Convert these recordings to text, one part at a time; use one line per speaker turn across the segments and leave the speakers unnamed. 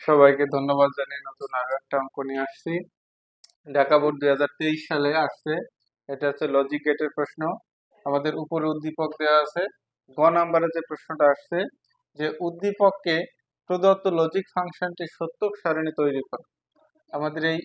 সবাইকে ধন্যবাদ জানিয়ে নতুন আরও একটা অঙ্ক নিয়ে আসছি। ঢাকা বোর্ড দুই হাজার তেইশ সালে আসছে। এটা হচ্ছে লজিক গেটের প্রশ্ন। আমাদের উপরে উদ্দীপক দেওয়া আছে। গ নাম্বারে যে প্রশ্নটা আসছে, যে উদ্দীপককে প্রদত্ত লজিক ফাংশনটি সত্যক সারণী তৈরি করে। আমাদের এই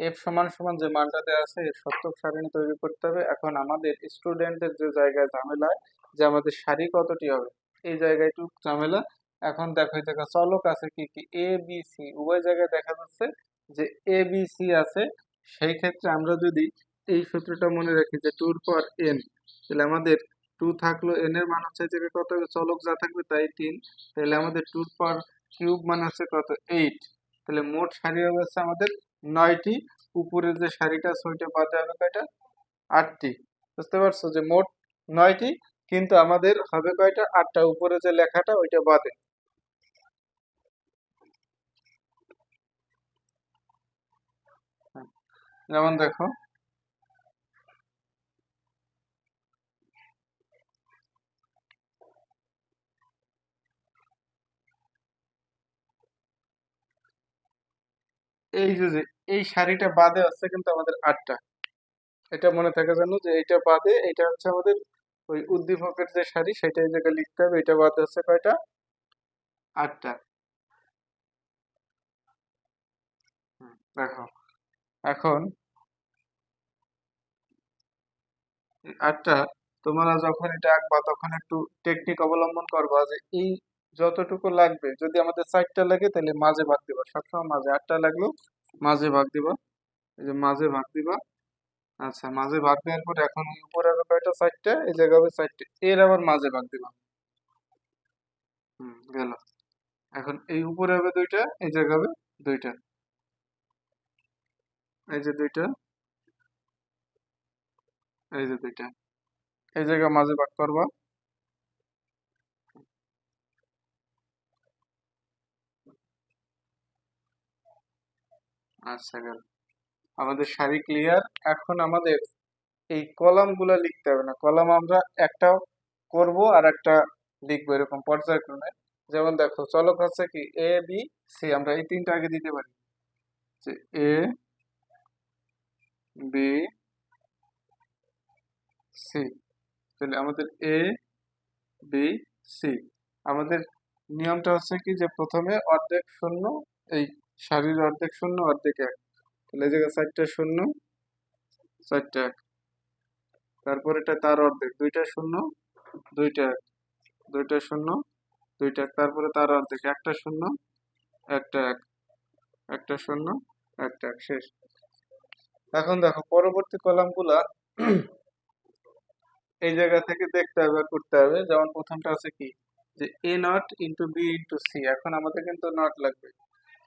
এফ সমান সমান যে মানটা দেওয়া আছে, এর সত্যক সারণী তৈরি করতে হবে। এখন আমাদের স্টুডেন্টদের যে জায়গায় ঝামেলা, যে আমাদের সারি কতটি হবে, এই জায়গায় একটু ঝামেলা। এখন দেখো এই জায়গায় চলক আছে কি কি? এ বি সি উভয় জায়গায় দেখা যাচ্ছে যে এ বি সি আছে। সেই ক্ষেত্রে আমরা যদি এই সূত্রটা মনে রাখি যে টুর পর এন তাহলে আমাদের টু থাকল এন এর মান হচ্ছে জায়গায় কত? চলক যা থাকবে তাই তিন। তাহলে আমাদের টুর পর কিউব মান হচ্ছে কত? এইট তাহলে মোট সারি হবে হচ্ছে আমাদের নয়টি। উপরের যে সারিটা ছয়টা বাদে হবে কয়টা? আটটি। বুঝতে পারছ? যে মোট নয়টি, কিন্তু আমাদের হবে কয়টা? আটটা। উপরে যে লেখাটা, ওইটা বাদে। যেমন দেখো। এই যে এই শাড়িটা বাদে আছে কিন্তু আমাদের আটটা। এটা মনে থাকে জানো যে, এইটা বাদে এটা হচ্ছে আমাদের ওই উদ্দীপকের যে শাড়ি, সেটা এই জায়গায় লিখতে হবে, এটা বাদে হচ্ছে কয়টা? আটটা। দেখো। এখন আটটা তোমরা যখন এটা আঁকবা, তখন একটু টেকনিক অবলম্বন করবা যে এই যতটুকু লাগবে, যদি আমাদের চারটা লাগে, তাহলে মাঝে ভাগ দিবা। সবসময় মাঝে, আটটা লাগল মাঝে ভাগ দিবা। এই যে মাঝে ভাগ দিবা। আচ্ছা মাঝে ভাগ দেওয়ার পর এখন উপরে হবে কয়টা? চারটে? এই জায়গায় হবে চারটে। এর আবার মাঝে ভাগ দিবা। হুম, গেল। এখন এই উপরে হবে দুইটা, এই জায়গায় হবে দুইটা। এই যে দুইটা, এই যে দুইটা, এই জায়গায় মাঝে ভাগ করবা। আচ্ছা গেল। আমাদের সারি ক্লিয়ার এখন আমাদের এই কলামগুলা লিখতে হবে না। কলাম আমরা একটা করব আর একটা লিখব এরকম পর্যায়ক্রমে। যেমন দেখো, চলক হচ্ছে কি এ বি সি আমরা এই তিনটা আগে দিতে পারি। যে এ বি সি তাহলে আমাদের এ বি সি আমাদের নিয়মটা হচ্ছে কি যে প্রথমে অর্ধেক শূন্য, এই সারির অর্ধেক শূন্য, অর্ধেক এক। তাহলে এই চারটা শূন্য, চারটা এক। তারপর এটা তার অর্ধেক, দুইটা শূন্য, দুইটা এক। দুইটা শূন্য, দুইটা এক। তারপরে তার অর্ধেক, একটা শূন্য, একটা এক। একটা শূন্য, একটা এক। শেষ। এখন দেখো, পরবর্তী কলামগুলা এই জায়গা থেকে দেখতে হবে, করতে হবে। যেমন প্রথমটা আছে কি? যে A not into B into C এখন আমাদের কিন্তু নট লাগবে।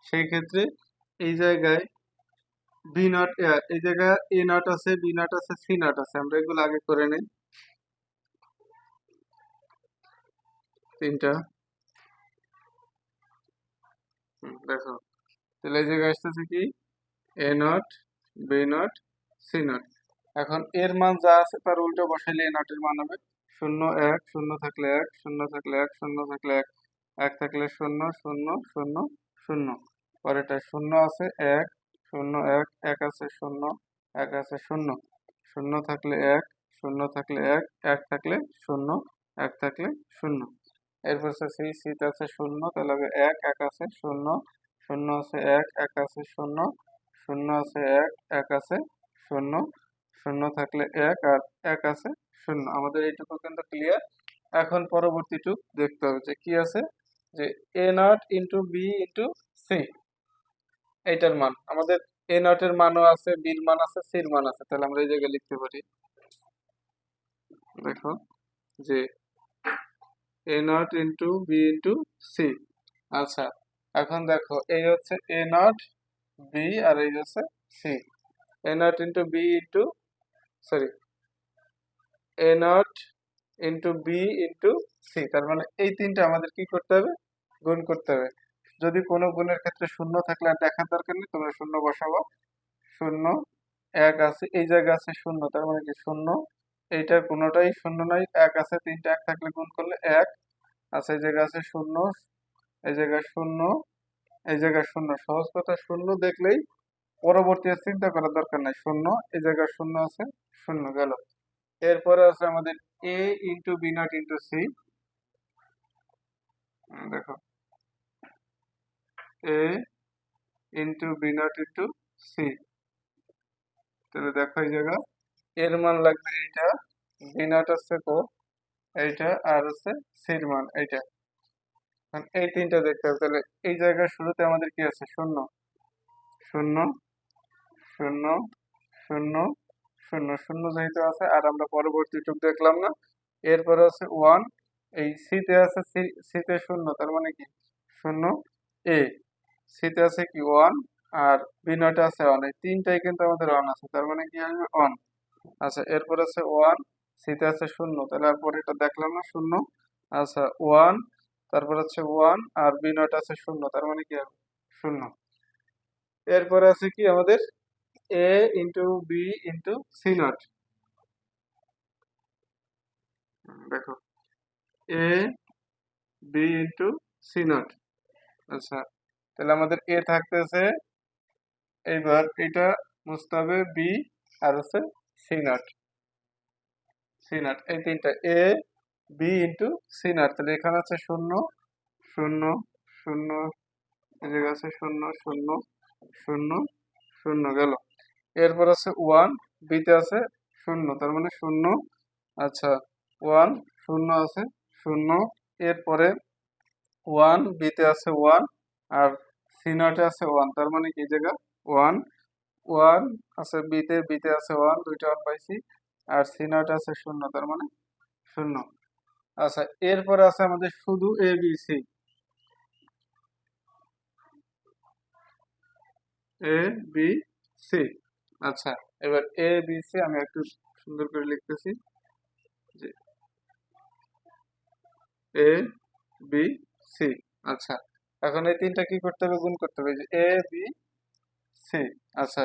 সেই ক্ষেত্রে এই জায়গায় বি নট এই জায়গায় এ নট আছে বি নট আছে সি নট আছে। আমরা এগুলো আগে করে নেই। তিনটা। দেখো। তাহলে এই জায়গায় আসতেছে কি? A not B not, C not. এখন এর মান যা আছে তার উল্টো বসাইলে এ মান হবে শূন্য এক, শূন্য থাকলে এক, শূন্য থাকলে এক, শূন্য থাকলে এক এক থাকলে শূন্য শূন্য শূন্য শূন্য। পরেরটা শূন্য আছে এক, শূন্য এক এক আছে শূন্য, এক আছে শূন্য। শূন্য থাকলে এক, শূন্য থাকলে এক এক থাকলে শূন্য, এক থাকলে শূন্য। এরপর সি সিতে আছে শূন্য, তাহলে হবে এক এক আছে শূন্য শূন্য আছে এক এক আছে শূন্য শূন্য আছে এক এক আছে শূন্য। শূন্য থাকলে এক আর এক আছে শূন্য। আমাদের এইটুকু কিন্তু ক্লিয়ার এখন পরবর্তীটুক দেখতে হবে যে কি আছে? যে A not into B into C এইটার মান। আমাদের এ নটের মানও আছে বির মান আছে সির মান আছে। তাহলে আমরা এই জায়গায় লিখতে পারি। দেখো যে A not into B into C আচ্ছা এখন দেখো, এই হচ্ছে এ নট বি আর এই হচ্ছে C A not into B into sorry A not into B into C তার মানে এই তিনটা আমাদের কি করতে হবে? গুণ করতে হবে। যদি কোনো গুণের ক্ষেত্রে শূন্য থাকলে আর দেখার দরকার নেই, তোমরা শূন্য বসাবো। শূন্য, এক আছে, এই জায়গা আছে শূন্য, তার মানে কি শূন্য? এইটার কোনোটাই শূন্য নয়, এক আছে, তিনটা এক থাকলে গুণ করলে এক। আছে এই জায়গা আছে শূন্য, এই জায়গায় শূন্য এই জায়গায় শূন্য, সহজ কথা শূন্য দেখলেই পরবর্তী চিন্তা করার দরকার নাই, শূন্য, এই জায়গায় শূন্য আছে, শূন্য গেল। এরপরে আছে আমাদের A into B not into C দেখো। A into B not into C তাহলে দেখো এই জায়গা, এর মান লাগবে এইটা বি নট আছে কো, এইটা, আর আছে সির মান, এইটা। এই তিনটা দেখতে হবে। তাহলে এই জায়গার শুরুতে আমাদের কি আছে? শূন্য। শূন্য শূন্য শূন্য শূন্য। শূন্য যেহেতু আছে, আর আমরা পরবর্তী টুক দেখলাম না। এরপরে আছে ওয়ান এই সিতে আছে সিতে শূন্য, তার মানে কি? শূন্য এ সিতে আছে কি? ওয়ান আর বি নটে আছে ওয়ান এই তিনটাই কিন্তু আমাদের ওয়ান আছে, তার মানে কি আসবে? ওয়ান আচ্ছা এরপর আছে ওয়ান সিতে আছে শূন্য। তাহলে আর এটা দেখলাম না, শূন্য। আচ্ছা ওয়ান তারপর হচ্ছে ওয়ান আর বি নট আছে শূন্য, তার মানে কি শূন্য। এরপরে আছে কি আমাদের? A into B into C not দেখো। A B into C not আচ্ছা তাহলে আমাদের এ থাকতেছে এইবার এটা বুঝতে হবে বি আর হচ্ছে সি নট সি নট এই তিনটা। A B into C not. তাহলে এখানে আছে শূন্য শূন্য শূন্য জায়গায় আছে শূন্য শূন্য শূন্য শূন্য গেল। এরপর আছে ওয়ান বিতে আছে শূন্য, তার মানে শূন্য আচ্ছা ওয়ান শূন্য আছে শূন্য, এরপরে ওয়ান বিতে আছে ওয়ান আর সি নটে আছে ওয়ান তার মানে কি জায়গা? ওয়ান ওয়ান আছে বিতে বিতে আছে ওয়ান দুইটা ওয়ান পাইছি আর সি নট আছে শূন্য, তার মানে শূন্য। আচ্ছা এরপরে আছে আমাদের শুধু A B C A B C আচ্ছা এবার এ বি সি আমি একটু সুন্দর করে লিখতেছি। যে এ বি সি আচ্ছা এখন এই তিনটা কি করতে হবে? গুণ করতে হবে। যে এ বি সি আচ্ছা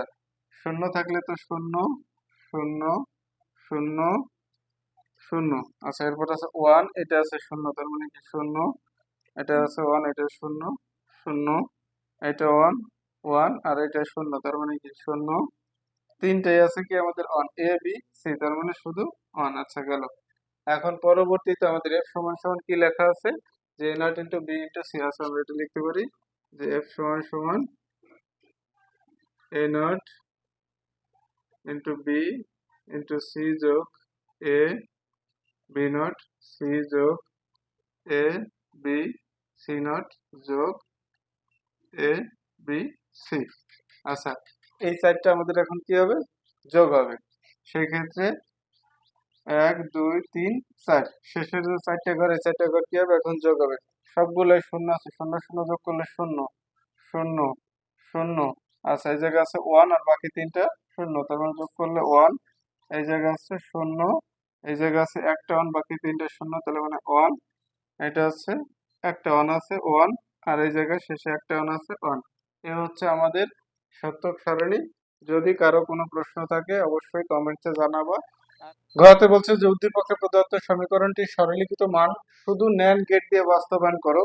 শূন্য থাকলে তো শূন্য শূন্য শূন্য শূন্য। আচ্ছা এরপর আছে ওয়ান এটা আছে শূন্য তার মানে কি শূন্য? এটা আছে ওয়ান এটা শূন্য শূন্য এটা ওয়ান ওয়ান আর এটা শূন্য তার মানে কি শূন্য? তিনটাই আছে কি আমাদের অন এ বি সি তার মানে শুধু অন আচ্ছা গেল। এখন পরবর্তীতে আমাদের এফ সমান সমান কি লেখা আছে? যে A not into B into C আছে আমরা এটা লিখতে পারি। যে এফ সমান সমান A not into B into C যোগ এ বি নট সি যোগ এ বি সি নট যোগ এ বি সি আচ্ছা এই চারটা আমাদের এখন কি হবে? যোগ হবে। সেই ক্ষেত্রে এক, দুই, তিন, চার। শেষের যে চারটে ঘর, এই চারটে ঘর কি হবে? এখন যোগ হবে। সবগুলোই শূন্য আছে। শূন্য শূন্য যোগ করলে শূন্য। শূন্য শূন্য। আচ্ছা এই জায়গায় আছে ওয়ান আর বাকি তিনটা শূন্য। তার মানে যোগ করলে ওয়ান এই জায়গায় আছে শূন্য এই জায়গায় আছে একটা ওয়ান বাকি তিনটা শূন্য, তাহলে মানে ওয়ান এটা হচ্ছে একটা ওয়ান আছে ওয়ান আর এই জায়গায় শেষে একটা ওয়ান আছে ওয়ান এ হচ্ছে আমাদের সত্যক সারণী। যদি কারও কোনো প্রশ্ন থাকে, অবশ্যই কমেন্টসে জানাবা। ঘতে বলছে যে, উদ্দীপকে প্রদত্ত সমীকরণটি সরলীকৃত মান, শুধু ন্যান গেট দিয়ে বাস্তবায়ন করো।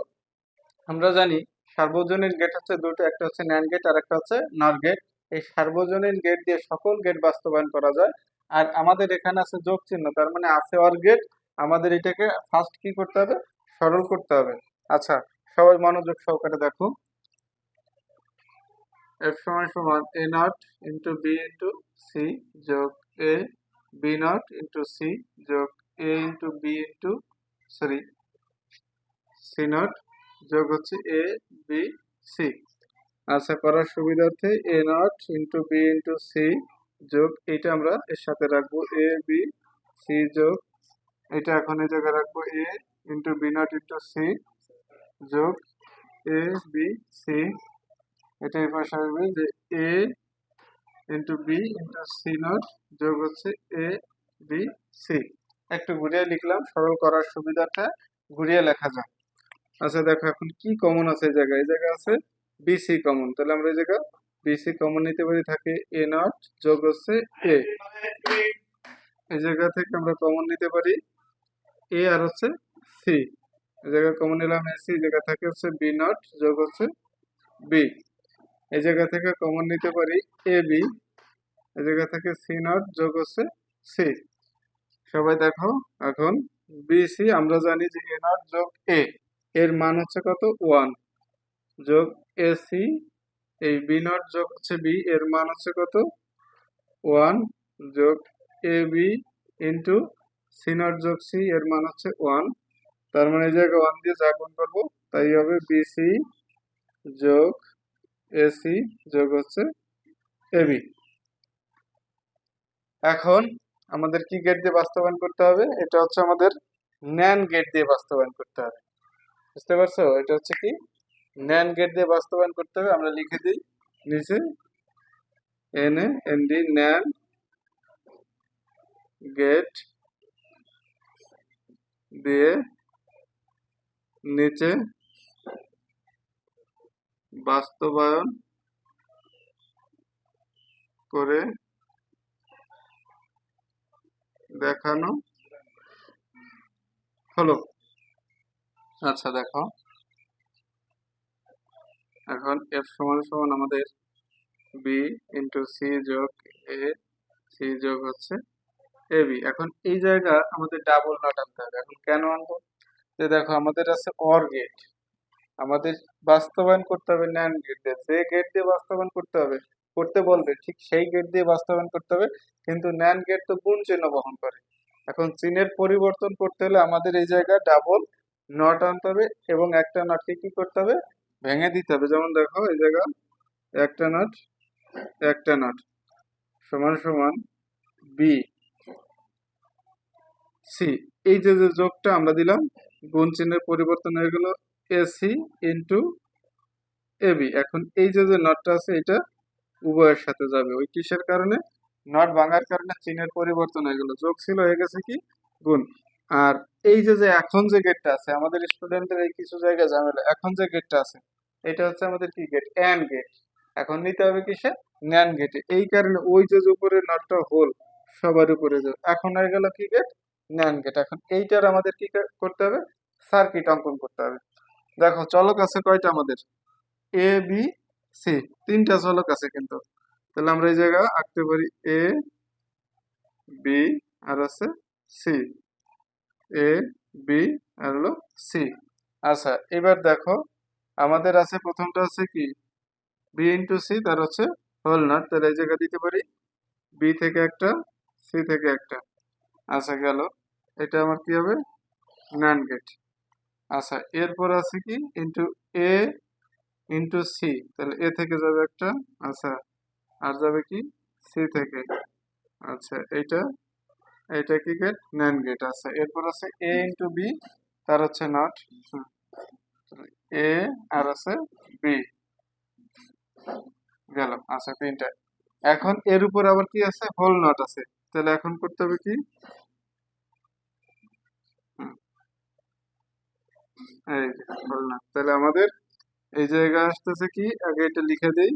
আমরা জানি সার্বজনীন গেট হচ্ছে দুটো, একটা হচ্ছে ন্যান গেট আর একটা হচ্ছে নর গেট এই সার্বজনীন গেট দিয়ে সকল গেট বাস্তবায়ন করা যায়। আর আমাদের এখানে আছে যোগ চিহ্ন, তার মানে আছে অর গেট আমাদের এটাকে ফার্স্ট কি করতে হবে? সরল করতে হবে। আচ্ছা সবাই মনোযোগ সহকারে দেখো। এফ সমান সমান A not into B into C যোগ A B not into C যোগ A into B into sorry C not যোগ হচ্ছে এ বি সি আচ্ছা করার সুবিধার্থে A not into B into C যোগ এটা আমরা এর সাথে রাখব এ বি সি যোগ, এটা এখন এই জায়গায় রাখব A into B not into C যোগ এ বি সি এটা এই পাশে যে A into B into C not যোগ হচ্ছে এ বি সি একটু ঘুরিয়ে লিখলাম, সরল করার সুবিধাটা ঘুরিয়ে লেখা যায় আচ্ছা দেখো এখন কি কমন আছে এই জায়গায়? এই জায়গায় আছে বিসি কমন তাহলে আমরা এই জায়গায় বিসি কমন নিতে পারি থাকে এ নট যোগ হচ্ছে এ এই জায়গা থেকে আমরা কমন নিতে পারি এ আর হচ্ছে সি এই জায়গায় কমন নিলাম এসি এই জায়গা থাকে হচ্ছে বি নট যোগ হচ্ছে বি এই জায়গা থেকে কমন নিতে পারি এ বি এই জায়গা থেকে সি নট যোগ হচ্ছে সি সবাই দেখো এখন বি সি আমরা জানি যে এ নট যোগ এ এর মান হচ্ছে কত? ওয়ান যোগ এ সি এই বি নট যোগ হচ্ছে বি এর মান হচ্ছে কত? ওয়ান যোগ A B into C not যোগ সি এর মান হচ্ছে ওয়ান তার মানে এই জায়গায় ওয়ান দিয়ে যা গুণ করব, তাই হবে বিসি যোগ এসি যোগ হচ্ছে এবি এখন আমাদের কি গেট দিয়ে বাস্তবায়ন করতে হবে? এটা হচ্ছে আমাদের ন্যান গেট দিয়ে বাস্তবায়ন করতে হবে। বুঝতে পারছ? এটা হচ্ছে কি? ন্যান গেট দিয়ে বাস্তবায়ন করতে হবে, আমরা লিখে দিই, নিচে N N D NAND gate দিয়ে নিচে বাস্তবায়ন করে দেখানো হলো। আচ্ছা দেখো। এখন এফ সমান সমান আমাদের বি ইন্টু সি যোগ এ সি যোগ হচ্ছে এ বি এখন এই জায়গা আমাদের ডাবল নট আনতে হবে। এখন কেন আনব? যে দেখো, আমাদের আছে অর গেট আমাদের বাস্তবায়ন করতে হবে ন্যান গেট দিয়ে। যে গেট দিয়ে বাস্তবায়ন করতে হবে, করতে বলবে, ঠিক সেই গেট দিয়ে বাস্তবায়ন করতে হবে। কিন্তু ন্যান গেট তো গুণ চিহ্ন বহন করে। এখন চিহ্নের পরিবর্তন করতে হলে আমাদের এই জায়গায় ডাবল নট আনতে হবে এবং একটা নটকে কি করতে হবে? ভেঙে দিতে হবে। যেমন দেখো, এই জায়গা, একটা নট একটা নট, সমান সমান বি সি এই যে যে যোগটা আমরা দিলাম, গুণ চিহ্নের পরিবর্তন হয়ে গেল এসি ইন্টু এবি এখন এই যে যে নটটা আছে, এটা উভয়ের সাথে যাবে। ওই কিসের কারণে? নট ভাঙার কারণে চিহ্নের পরিবর্তন হয়ে গেল। যোগ ছিল, হয়ে গেছে কি? গুণ। আর এই যে যে এখন যে গেটটা আছে, আমাদের স্টুডেন্টদের এই কিছু জায়গায় ঝামেলা, এখন যে গেটটা আছে, এটা হচ্ছে আমাদের কি গেট অ্যান গেট এখন নিতে হবে কিসে? ন্যান গেটে এই কারণে ওই যে যে উপরে নটটা হোল সবার উপরে যাবে এখন হয়ে গেল কি গেট ন্যান গেট এখন এইটার আমাদের কা- করতে হবে? সার্কিট অঙ্কন করতে হবে। দেখো, চলক আছে কয়টা আমাদের? এ বি সি তিনটা চলক আছে কিন্তু। তাহলে আমরা এই জায়গা আঁকতে পারি এ বি আর আছে সি এ বি আর হলো সি আচ্ছা এবার দেখো, আমাদের আছে প্রথমটা আছে কি? বি ইন্টু সি তার হচ্ছে হোল নট তাহলে এই জায়গা দিতে পারি বি থেকে একটা সি থেকে একটা। আচ্ছা গেল। এটা আমার কি হবে? নান গেট আচ্ছা এরপর আছে কি? ইন্টু এ ইন্টু সি তাহলে এ থেকে যাবে একটা আচ্ছা আর যাবে কি? সি থেকে। আচ্ছা এইটা এইটা কি গেট ন্যান গেট আচ্ছা এরপর আছে এ ইন্টু বি তার হচ্ছে নট এ আর আছে বি গেল আচ্ছা তিনটা। এখন এর উপর আবার কি আছে? হোল নট আছে। তাহলে এখন করতে হবে কি? এই হোল তাহলে আমাদের এই জায়গায় আসতেছে কি? আগে এটা লিখে দিই।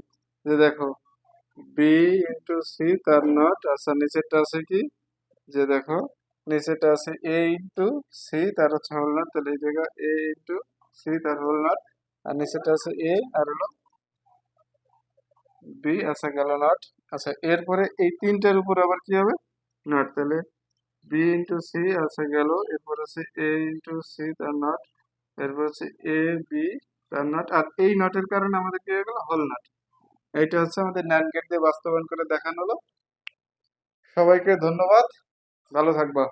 যে দেখো বি ইন্টু সি তার নট আচ্ছা নিচেরটা আছে কি? যে দেখো, নিচেটা আছে এ ইন্টু সি তার হচ্ছে হোল নট তাহলে এই জায়গা এ ইন্টু সি তার হোল নট আর নিচেটা আছে এ আর হলো বি আছে গেল নট আচ্ছা এরপরে এই তিনটার উপর আবার কি হবে? নট তাহলে বি ইন্টু সি আছে গেল, এরপর আছে এ ইন্টু সি তার নট এরপর হচ্ছে এ বি তার নট আর এই নটের কারণে আমাদের কি হয়ে গেল? হোল নট এইটা হচ্ছে আমাদের ন্যান্ড গেট দিয়ে বাস্তবায়ন করে দেখানো হলো। সবাইকে ধন্যবাদ। ভালো থাকবা।